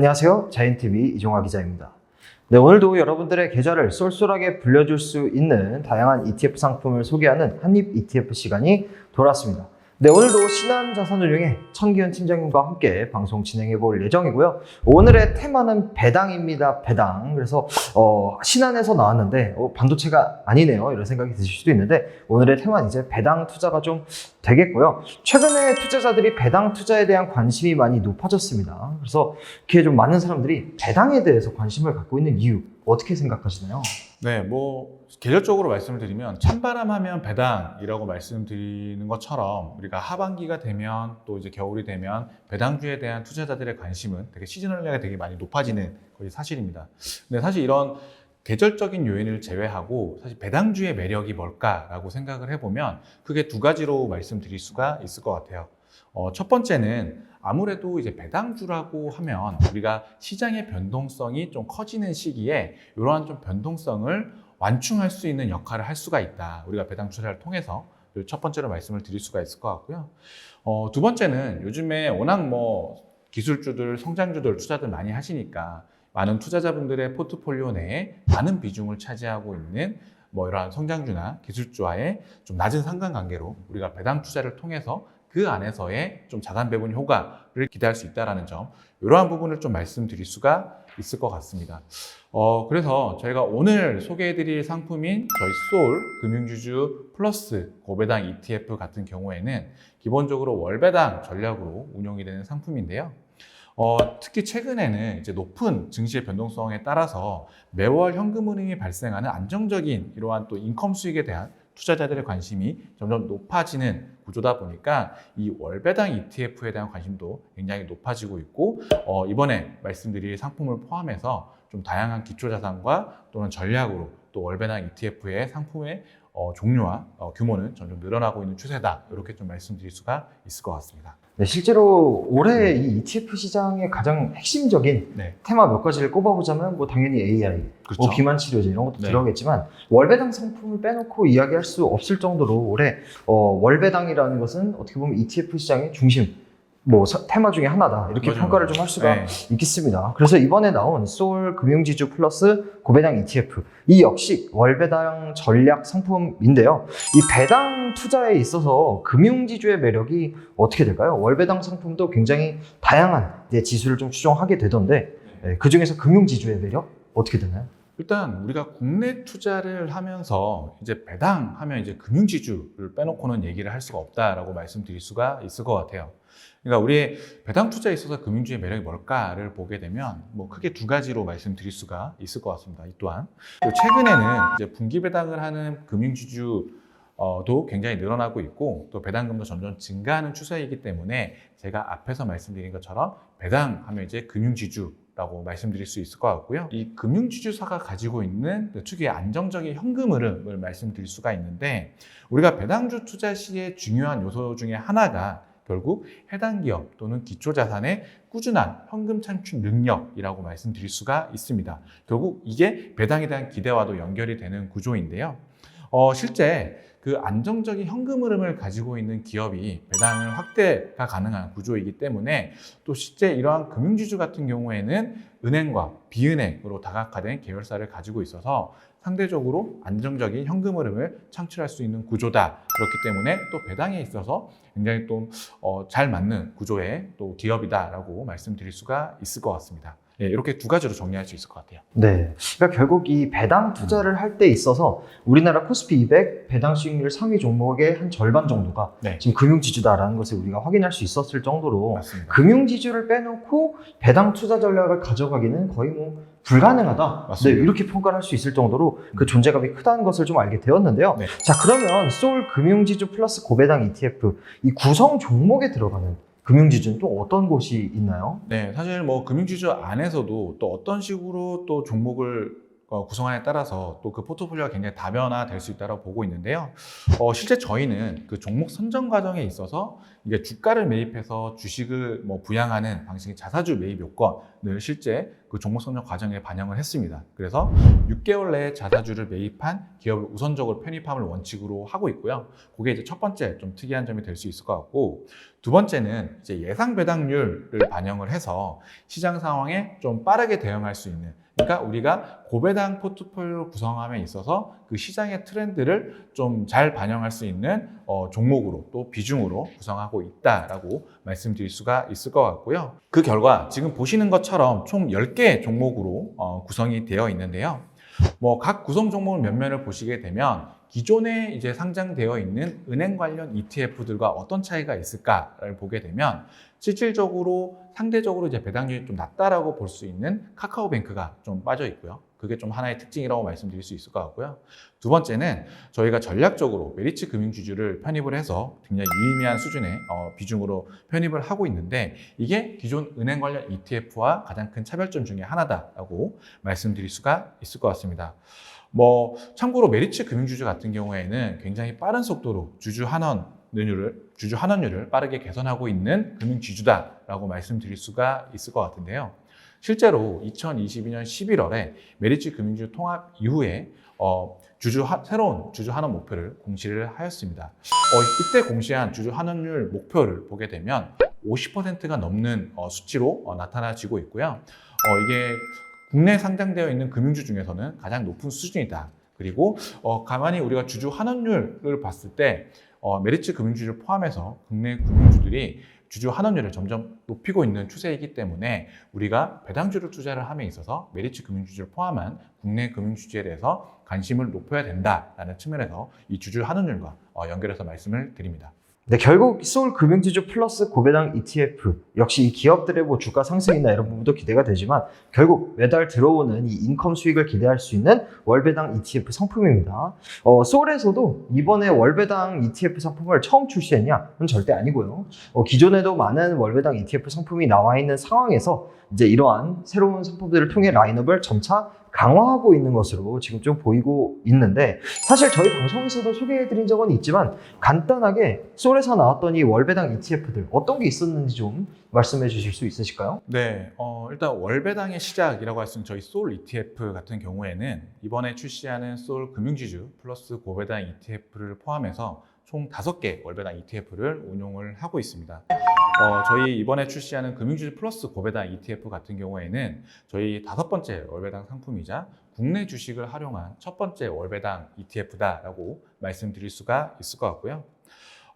안녕하세요. 자연TV 이종화 기자입니다. 네, 오늘도 여러분들의 계좌를 쏠쏠하게 불려줄 수 있는 다양한 ETF 상품을 소개하는 한입 ETF 시간이 돌아왔습니다. 네, 오늘도 신한자산운용의 천기현 팀장님과 함께 방송 진행해 볼 예정이고요. 오늘의 테마는 배당입니다. 배당. 그래서 어, 신한에서 나왔는데 어, 반도체가 아니네요. 이런 생각이 드실 수도 있는데 오늘의 테마는 이제 배당 투자가 좀 되겠고요. 최근에 투자자들이 배당 투자에 대한 관심이 많이 높아졌습니다. 그래서 이렇게 좀 많은 사람들이 배당에 대해서 관심을 갖고 있는 이유 어떻게 생각하시나요? 네, 뭐 계절적으로 말씀을 드리면 찬바람하면 배당이라고 말씀드리는 것처럼 우리가 하반기가 되면 또 이제 겨울이 되면 배당주에 대한 투자자들의 관심은 되게 시즈널하게 되게 많이 높아지는 것이 사실입니다. 근데 사실 이런 계절적인 요인을 제외하고 사실 배당주의 매력이 뭘까라고 생각을 해보면 크게 두 가지로 말씀드릴 수가 있을 것 같아요. 어, 첫 번째는 아무래도 이제 배당주라고 하면 우리가 시장의 변동성이 좀 커지는 시기에 이러한 좀 변동성을 완충할 수 있는 역할을 할 수가 있다. 우리가 배당 투자를 통해서 이첫 번째로 말씀을 드릴 수가 있을 것 같고요. 어, 두 번째는 요즘에 워낙 뭐 기술주들, 성장주들 투자들 많이 하시니까 많은 투자자분들의 포트폴리오 내에 많은 비중을 차지하고 있는 뭐 이러한 성장주나 기술주와의 좀 낮은 상관관계로 우리가 배당 투자를 통해서 그 안에서의 좀 자산 배분 효과를 기대할 수 있다라는 점 이러한 부분을 좀 말씀드릴 수가 있을 것 같습니다. 어, 그래서 저희가 오늘 소개해드릴 상품인 저희 소울 금융주주 플러스 고배당 ETF 같은 경우에는 기본적으로 월배당 전략으로 운영이 되는 상품인데요. 어, 특히 최근에는 이제 높은 증시의 변동성에 따라서 매월 현금 흐름이 발생하는 안정적인 이러한 또 인컴 수익에 대한 투자자들의 관심이 점점 높아지는 구조다 보니까 이 월배당 ETF에 대한 관심도 굉장히 높아지고 있고 어, 이번에 말씀드릴 상품을 포함해서 좀 다양한 기초자산과 또는 전략으로 또 월배당 ETF의 상품의 어, 종류와 어, 규모는 점점 늘어나고 있는 추세다 이렇게 좀 말씀드릴 수가 있을 것 같습니다. 네, 실제로 올해 이 ETF 시장의 가장 핵심적인 네, 테마 몇 가지를 꼽아보자면 뭐 당연히 AI, 그렇죠. 뭐 비만 치료제 이런 것도 네. 들어가겠지만 월배당 상품을 빼놓고 이야기할 수 없을 정도로 올해 어, 월배당이라는 것은 어떻게 보면 ETF 시장의 중심 뭐 서- 테마 중에 하나다 이렇게 맞아요. 평가를 좀 할 수가 네. 있겠습니다. 그래서 이번에 나온 소울 금융지주 플러스 고배당 ETF 이 역시 월배당 전략 상품인데요. 이 배당 투자에 있어서 금융지주의 매력이 어떻게 될까요? 월배당 상품도 굉장히 다양한 이제 지수를 좀 추종하게 되던데 그 중에서 금융지주의 매력 어떻게 되나요? 일단 우리가 국내 투자를 하면서 이제 배당하면 이제 금융지주를 빼놓고는 얘기를 할 수가 없다라고 말씀드릴 수가 있을 것 같아요. 그러니까 우리의 배당 투자에 있어서 금융주의 매력이 뭘까를 보게 되면 뭐 크게 두 가지로 말씀드릴 수가 있을 것 같습니다. 이 또한 최근에는 이제 분기 배당을 하는 금융지주 도 굉장히 늘어나고 있고 또 배당금도 점점 증가하는 추세이기 때문에 제가 앞에서 말씀드린 것처럼 배당하면 이제 금융지주 라고 말씀드릴 수 있을 것 같고요. 이 금융지주사가 가지고 있는 그 특유의 안정적인 현금 흐름을 말씀드릴 수가 있는데 우리가 배당주 투자 시의 중요한 요소 중에 하나가 결국 해당 기업 또는 기초 자산의 꾸준한 현금 창출 능력이라고 말씀드릴 수가 있습니다. 결국 이게 배당에 대한 기대와도 연결이 되는 구조인데요. 어, 실제 그 안정적인 현금 흐름을 가지고 있는 기업이 배당을 확대가 가능한 구조이기 때문에 또 실제 이러한 금융지주 같은 경우에는 은행과 비은행으로 다각화된 계열사를 가지고 있어서 상대적으로 안정적인 현금 흐름을 창출할 수 있는 구조다. 그렇기 때문에 또 배당에 있어서 굉장히 또 어, 잘 맞는 구조의 또 기업이다라고 말씀드릴 수가 있을 것 같습니다. 예, 이렇게 두 가지로 정리할 수 있을 것 같아요. 네. 그러니까 결국 이 배당 투자를 할 때 있어서 우리나라 코스피 200 배당 수익률 상위 종목의 한 절반 정도가 네. 지금 금융지주다라는 것을 우리가 확인할 수 있었을 정도로 맞습니다. 금융지주를 빼놓고 배당 투자 전략을 가져가기는 거의 뭐 불가능하다. 맞습니다. 네, 이렇게 평가를 할 수 있을 정도로 그 존재감이 크다는 것을 좀 알게 되었는데요. 네. 자, 그러면 소울 금융지주 플러스 고배당 ETF 이 구성 종목에 들어가는 금융지주는 또 어떤 곳이 있나요? 네, 사실 뭐 금융지주 안에서도 또 어떤 식으로 또 종목을 어, 구성하냐에 따라서 또 그 포트폴리오가 굉장히 다변화될 수 있다고 보고 있는데요. 어, 실제 저희는 그 종목 선정 과정에 있어서 이게 주가를 매입해서 주식을 뭐 부양하는 방식의 자사주 매입 요건 을 실제 그 종목 선정 과정에 반영을 했습니다. 그래서 6개월 내에 자사주를 매입한 기업을 우선적으로 편입함을 원칙으로 하고 있고요. 그게 이제 첫 번째 좀 특이한 점이 될 수 있을 것 같고 두 번째는 이제 예상 배당률을 반영을 해서 시장 상황에 좀 빠르게 대응할 수 있는 그러니까 우리가 고배당 포트폴리오 구성함에 있어서 그 시장의 트렌드를 좀 잘 반영할 수 있는 어, 종목으로 또 비중으로 구성하고 있다라고 말씀드릴 수가 있을 것 같고요. 그 결과 지금 보시는 것처럼 총 10개 종목으로 어, 구성이 되어 있는데요. 뭐 각 구성 종목을 면면을 보시게 되면 기존에 이제 상장되어 있는 은행 관련 ETF들과 어떤 차이가 있을까를 보게 되면 실질적으로 상대적으로 이제 배당률이 좀 낮다라고 볼 수 있는 카카오뱅크가 좀 빠져 있고요. 그게 좀 하나의 특징이라고 말씀드릴 수 있을 것 같고요. 두 번째는 저희가 전략적으로 메리츠 금융주주를 편입을 해서 굉장히 유의미한 수준의 어, 비중으로 편입을 하고 있는데 이게 기존 은행 관련 ETF와 가장 큰 차별점 중에 하나다라고 말씀드릴 수가 있을 것 같습니다. 뭐 참고로 메리츠 금융주주 같은 경우에는 굉장히 빠른 속도로 주주 환원 율을 주주 환원율을 빠르게 개선하고 있는 금융 지주다라고 말씀드릴 수가 있을 것 같은데요. 실제로 2022년 11월에 메리츠 금융주 통합 이후에 어, 주주 하- 새로운 주주 환원 목표를 공시를 하였습니다. 어, 이때 공시한 주주 환원율 목표를 보게 되면 50%가 넘는 어, 수치로 어, 나타나지고 있고요. 어, 이게 국내 상장되어 있는 금융주 중에서는 가장 높은 수준이다. 그리고 어, 가만히 우리가 주주 환원율을 봤을 때 어, 메리츠 금융주주를 포함해서 국내 금융주들이 주주 환원율을 점점 높이고 있는 추세이기 때문에 우리가 배당주를 투자를 함에 있어서 메리츠 금융주주를 포함한 국내 금융주주에 대해서 관심을 높여야 된다라는 측면에서 이 주주 환원율과 어, 연결해서 말씀을 드립니다. 네, 결국 소울 금융지주 플러스 고배당 ETF 역시 이 기업들의 뭐 주가 상승이나 이런 부분도 기대가 되지만 결국 매달 들어오는 이 인컴 수익을 기대할 수 있는 월배당 ETF 상품입니다. 어, 소울에서도 이번에 월배당 ETF 상품을 처음 출시했냐? 는 절대 아니고요. 어, 기존에도 많은 월배당 ETF 상품이 나와 있는 상황에서 이제 이러한 새로운 상품들을 통해 라인업을 점차 강화하고 있는 것으로 지금 좀 보이고 있는데 사실 저희 방송에서도 소개해드린 적은 있지만 간단하게 솔에서 나왔던 이 월배당 ETF들 어떤 게 있었는지 좀 말씀해 주실 수 있으실까요? 네, 어, 일단 월배당의 시작이라고 할 수 있는 저희 소울 ETF 같은 경우에는 이번에 출시하는 소울 금융지주 플러스 고배당 ETF를 포함해서 총 5개 월배당 ETF를 운용을 하고 있습니다. 어, 저희 이번에 출시하는 금융지주 플러스 고배당 ETF 같은 경우에는 저희 다섯 번째 월배당 상품이자 국내 주식을 활용한 첫 번째 월배당 ETF다라고 말씀드릴 수가 있을 것 같고요.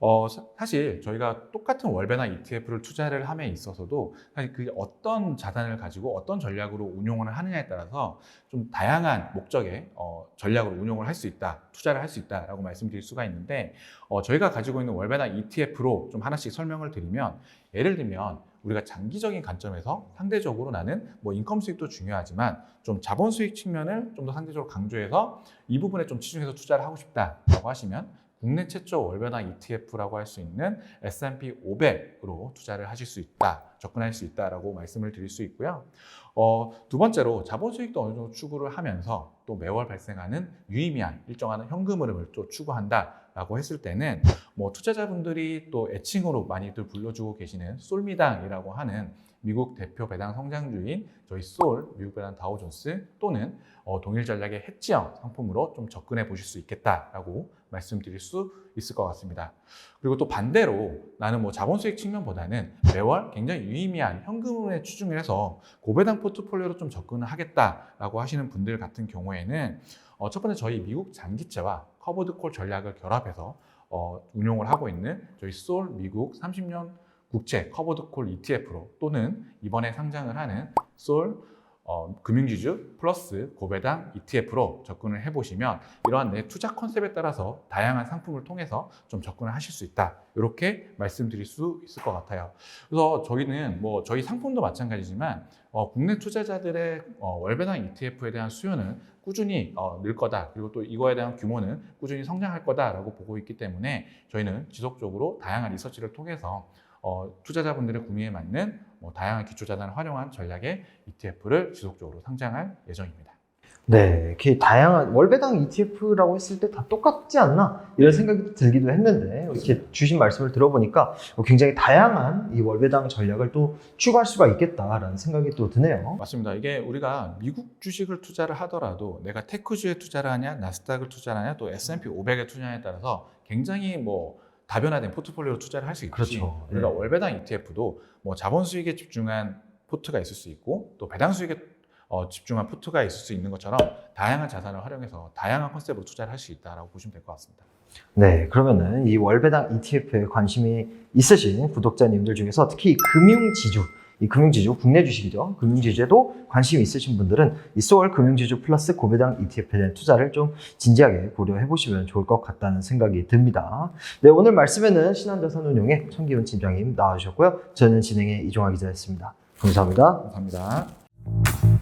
어, 사- 사실 저희가 똑같은 월배당 ETF를 투자를 함에 있어서도 사실 그 어떤 자산을 가지고 어떤 전략으로 운용을 하느냐에 따라서 좀 다양한 목적의 어, 전략으로 운용을 할 수 있다, 투자를 할 수 있다라고 말씀드릴 수가 있는데 어, 저희가 가지고 있는 월배당 ETF로 좀 하나씩 설명을 드리면 예를 들면 우리가 장기적인 관점에서 상대적으로 나는 뭐 인컴 수익도 중요하지만 좀 자본 수익 측면을 좀 더 상대적으로 강조해서 이 부분에 좀 치중해서 투자를 하고 싶다라고 하시면 국내 최초 월변화 ETF라고 할 수 있는 S&P 500으로 투자를 하실 수 있다, 접근할 수 있다라고 말씀을 드릴 수 있고요. 어, 두 번째로 자본 수익도 어느 정도 추구를 하면서 또 매월 발생하는 유의미한 일정한 현금 흐름을 또 추구한다 라고 했을 때는 뭐 투자자분들이 또 애칭으로 많이들 불러주고 계시는 솔미당이라고 하는 미국 대표 배당 성장주인 저희 솔 미국 배당 다우존스 또는 어, 동일 전략의 해지형 상품으로 좀 접근해 보실 수 있겠다라고 말씀드릴 수 있을 것 같습니다. 그리고 또 반대로 나는 뭐 자본 수익 측면보다는 매월 굉장히 유의미한 현금에 추중을 해서 고배당 포트폴리오로 좀 접근을 하겠다라고 하시는 분들 같은 경우에는 어, 첫 번째 저희 미국 장기채와 커버드 콜 전략을 결합해서 어, 운용을 하고 있는 저희 솔 미국 30년 국채 커버드 콜 ETF로 또는 이번에 상장을 하는 솔 어, 금융지주 플러스 고배당 ETF로 접근을 해보시면 이러한 내 투자 컨셉에 따라서 다양한 상품을 통해서 좀 접근을 하실 수 있다. 이렇게 말씀드릴 수 있을 것 같아요. 그래서 저희는 뭐 저희 상품도 마찬가지지만 어, 국내 투자자들의 어, 월배당 ETF에 대한 수요는 꾸준히 어, 늘 거다. 그리고 또 이거에 대한 규모는 꾸준히 성장할 거다라고 보고 있기 때문에 저희는 지속적으로 다양한 리서치를 통해서 어, 투자자분들의 구매에 맞는 뭐 다양한 기초 자산을 활용한 전략의 ETF를 지속적으로 상장할 예정입니다. 네, 이렇게 다양한 월배당 ETF라고 했을 때 다 똑같지 않나 이런 생각이 들기도 했는데 이렇게 주신 말씀을 들어보니까 굉장히 다양한 이 월배당 전략을 또 추구할 수가 있겠다라는 생각이 또 드네요. 맞습니다. 이게 우리가 미국 주식을 투자를 하더라도 내가 테크주에 투자를 하냐, 나스닥을 투자를 하냐, 또 S&P 500에 투자하냐에 따라서 굉장히 뭐 다변화된 포트폴리오로 투자를 할 수 있듯이 그렇죠. 우리가 네. 월배당 ETF도 뭐 자본 수익에 집중한 포트가 있을 수 있고 또 배당 수익에 어, 집중한 포트가 있을 수 있는 것처럼 다양한 자산을 활용해서 다양한 컨셉으로 투자를 할 수 있다라고 보시면 될 것 같습니다. 네, 그러면은 이 월배당 ETF에 관심이 있으신 구독자님들 중에서 특히 이 금융지주, 이 금융지주, 국내 주식이죠. 금융지주에도 관심이 있으신 분들은 이 소월 금융지주 플러스 고배당 ETF에 대한 투자를 좀 진지하게 고려해 보시면 좋을 것 같다는 생각이 듭니다. 네, 오늘 말씀에는 신한자산운용의 천기훈 팀장님 나와주셨고요. 저는 진행의 이종화 기자였습니다. 감사합니다. 감사합니다.